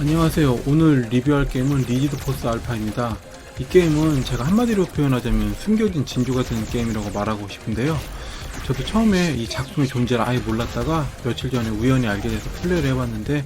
안녕하세요. 오늘 리뷰할 게임은 리지드 포스 알파입니다. 이 게임은 제가 한마디로 표현하자면 숨겨진 진주 같은 게임이라고 말하고 싶은데요. 저도 처음에 이 작품의 존재를 아예 몰랐다가 며칠 전에 우연히 알게 돼서 플레이를 해봤는데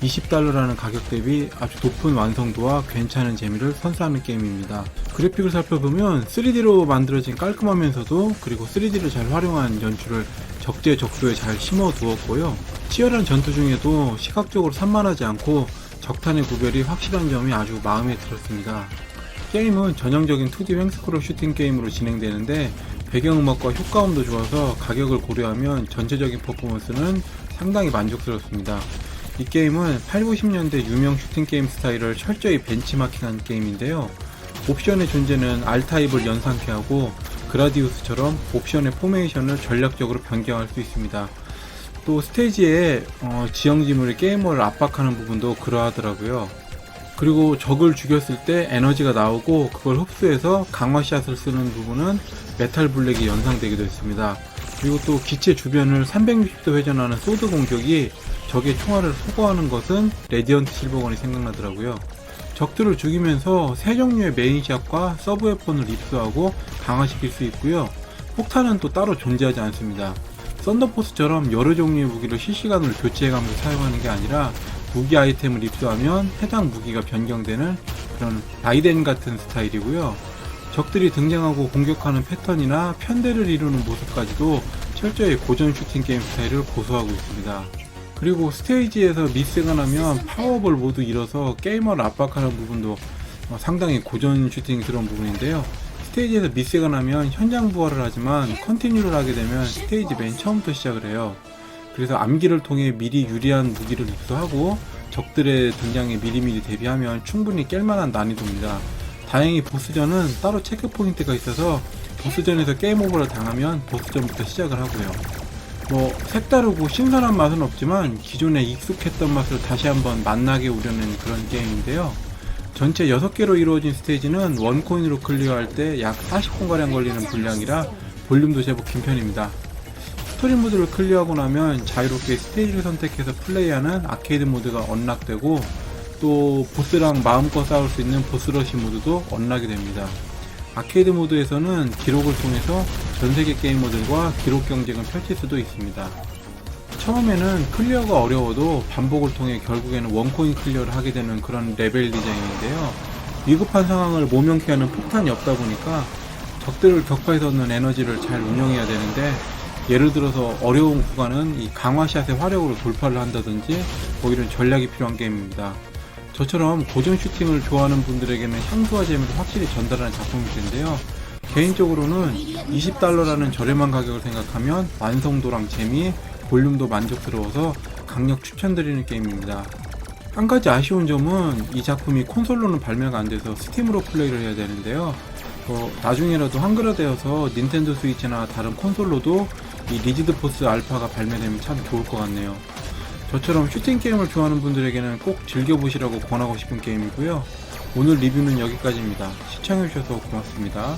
20달러라는 가격 대비 아주 높은 완성도와 괜찮은 재미를 선사하는 게임입니다. 그래픽을 살펴보면 3D로 만들어진 깔끔하면서도 그리고 3D를 잘 활용한 연출을 적재적소에 잘 심어 두었고요. 치열한 전투 중에도 시각적으로 산만하지 않고 적탄의 구별이 확실한 점이 아주 마음에 들었습니다. 게임은 전형적인 2D 횡스크롤 슈팅 게임으로 진행되는데 배경음악과 효과음도 좋아서 가격을 고려하면 전체적인 퍼포먼스는 상당히 만족스럽습니다. 이 게임은 8, 90년대 유명 슈팅 게임 스타일을 철저히 벤치마킹한 게임인데요. 옵션의 존재는 R타입을 연상케 하고 그라디우스처럼 옵션의 포메이션을 전략적으로 변경할 수 있습니다. 또 스테이지에 어, 지형지물이 게이머를 압박하는 부분도 그러하더라고요. 그리고 적을 죽였을 때 에너지가 나오고 그걸 흡수해서 강화샷을 쓰는 부분은 메탈 블랙이 연상되기도 했습니다. 그리고 또 기체 주변을 360도 회전하는 소드 공격이 적의 총알을 소거하는 것은 레디언트 실버건이 생각나더라고요. 적들을 죽이면서 세 종류의 메인샷과 서브 웨폰을 입수하고 강화시킬 수 있고요. 폭탄은 또 따로 존재하지 않습니다. 썬더포스처럼 여러 종류의 무기를 실시간으로 교체해가면서 사용하는 게 아니라 무기 아이템을 입수하면 해당 무기가 변경되는 그런 라이덴 같은 스타일이고요. 적들이 등장하고 공격하는 패턴이나 편대를 이루는 모습까지도 철저히 고전 슈팅 게임 스타일을 고수하고 있습니다. 그리고 스테이지에서 미스가 나면 파워업을 모두 잃어서 게이머를 압박하는 부분도 어, 상당히 고전 슈팅스러운 부분인데요. 스테이지에서 미스가 나면 현장 부활을 하지만 컨티뉴를 하게 되면 스테이지 맨 처음부터 시작을 해요. 그래서 암기를 통해 미리 유리한 무기를 입수하고 적들의 등장에 미리미리 대비하면 충분히 깰만한 난이도입니다. 다행히 보스전은 따로 체크 포인트가 있어서 보스전에서 게임 오버를 당하면 보스전부터 시작을 하고요. 뭐 색다르고 신선한 맛은 없지만 기존에 익숙했던 맛을 다시 한번 만나게 우려낸 그런 게임인데요. 전체 6개로 이루어진 스테이지는 원코인으로 클리어할 때 약 40분가량 걸리는 분량이라 볼륨도 제법 긴 편입니다. 스토리 모드를 클리어하고 나면 자유롭게 스테이지를 선택해서 플레이하는 아케이드 모드가 언락되고 또 보스랑 마음껏 싸울 수 있는 보스러시 모드도 언락이 됩니다. 아케이드 모드에서는 기록을 통해서 전세계 게이머들과 기록 경쟁을 펼칠 수도 있습니다. 처음에는 클리어가 어려워도 반복을 통해 결국에는 원코인 클리어를 하게 되는 그런 레벨 디자인인데요. 위급한 상황을 모면케 하는 폭탄이 없다 보니까 적들을 격파해서 얻는 에너지를 잘 운영해야 되는데 예를 들어서 어려운 구간은 이 강화샷의 화력으로 돌파를 한다든지 뭐 이런 전략이 필요한 게임입니다. 저처럼 고전 슈팅을 좋아하는 분들에게는 향수와 재미를 확실히 전달하는 작품일 텐데요. 개인적으로는 20달러라는 저렴한 가격을 생각하면 완성도랑 재미, 볼륨도 만족스러워서 강력 추천드리는 게임입니다. 한 가지 아쉬운 점은 이 작품이 콘솔로는 발매가 안 돼서 스팀으로 플레이를 해야 되는데요. 어, 나중에라도 한글화되어서 닌텐도 스위치나 다른 콘솔로도 이 리지드 포스 알파가 발매되면 참 좋을 것 같네요. 저처럼 슈팅 게임을 좋아하는 분들에게는 꼭 즐겨보시라고 권하고 싶은 게임이고요. 오늘 리뷰는 여기까지입니다. 시청해주셔서 고맙습니다.